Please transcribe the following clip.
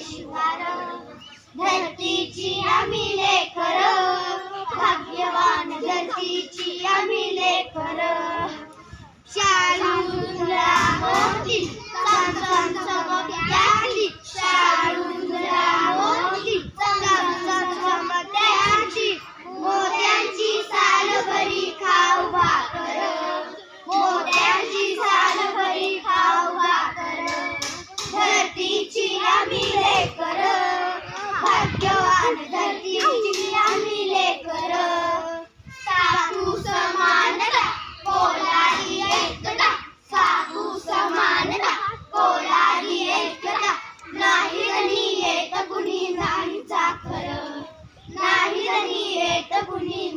शिवार धरतीची आम्ही लेकर भाग्यवान धरतीची आम्ही लेकर. शाळून bonita.